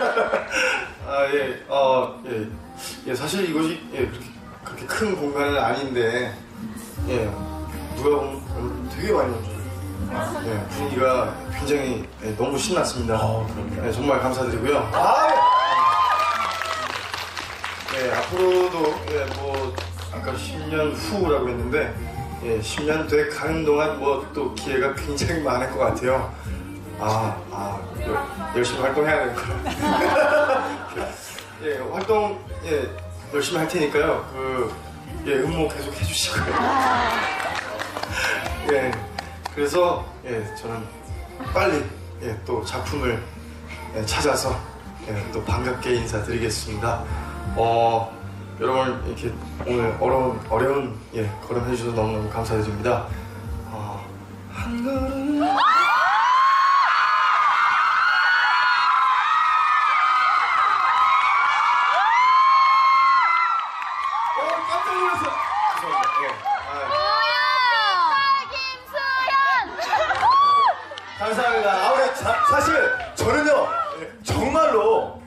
아, 예, 어, 예. 예, 사실 이곳이, 예, 그렇게, 그렇게 큰 공간은 아닌데, 예, 누가 보면 되게 많이 오죠. 예, 분위기가 굉장히 예, 너무 신났습니다. 예, 정말 감사드리고요. 예, 앞으로도, 예, 뭐, 아까 10년 후라고 했는데, 예, 10년 돼 가는 동안 뭐 또 기회가 굉장히 많을 것 같아요. 아, 아, 열- 열심히 활동해야 되는구나. 예, 활동, 예, 열심히 할 테니까요. 그, 예, 응모 계속 해주시고요. 예, 그래서, 예, 저는 빨리, 예, 또 작품을 예, 찾아서, 예, 또 반갑게 인사드리겠습니다. 어, 여러분, 이렇게 오늘 어려운, 어려운, 예, 걸음 해주셔서 너무너무 감사드립니다. 어, 한 걸음. 깜짝 놀랐어. 죄송합니다. 예. 아, 감사합니다. 아, 우리 자- 사실 저는요 정말로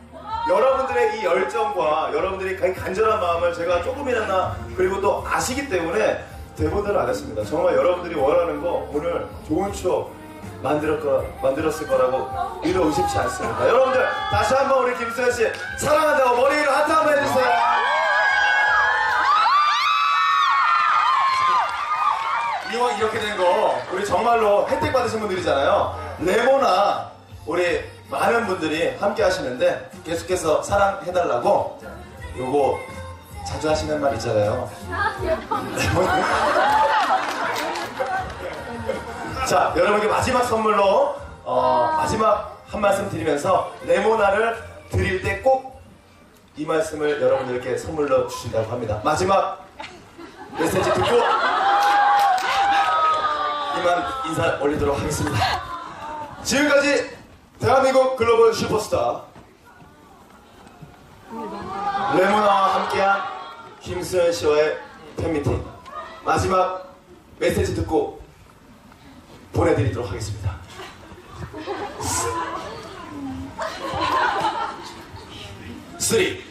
여러분들의 이 열정과 여러분들의 그 간절한 마음을 제가 조금이나마 그리고 또 아시기 때문에 대본대로 안 했습니다. 정말 여러분들이 원하는 거 오늘 좋은 추억 만들 거, 만들었을 거라고 믿어 의심치 않습니다. 여러분들 다시 한번 우리 김수현 씨 사랑한다고 머리 위로 하트 한번 해주세요. 이왕 이렇게 된 거 우리 정말로 혜택 받으신 분들이잖아요. 레모나 우리 많은 분들이 함께 하시는데 계속해서 사랑해달라고 요거 자주 하시는 말 있잖아요. 자 여러분께 마지막 선물로 어, 마지막 한 말씀 드리면서 레모나를 드릴 때 꼭 이 말씀을 여러분들께 선물로 주신다고 합니다. 마지막 메시지 듣고 이만 인사 올리도록 하겠습니다. 지금까지 대한민국 글로벌 슈퍼스타 레모나와 함께한 김수현 씨와의 팬미팅 마지막 메시지 듣고 보내드리도록 하겠습니다. 3, 2, 1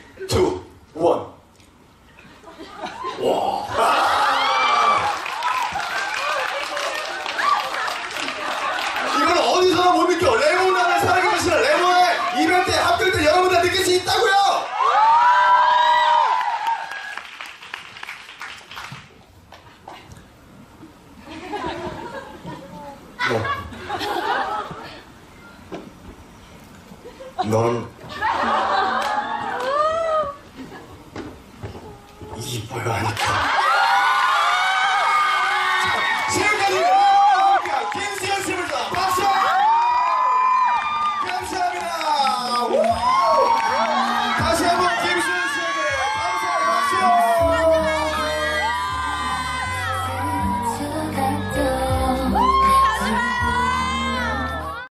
이걸 어디서나 못 느껴. 레모나를 사랑해주시는 레모의 이벤트에 합격될 때 여러분들 느낄 수 있다고요. 넌 이뻐야 하니까.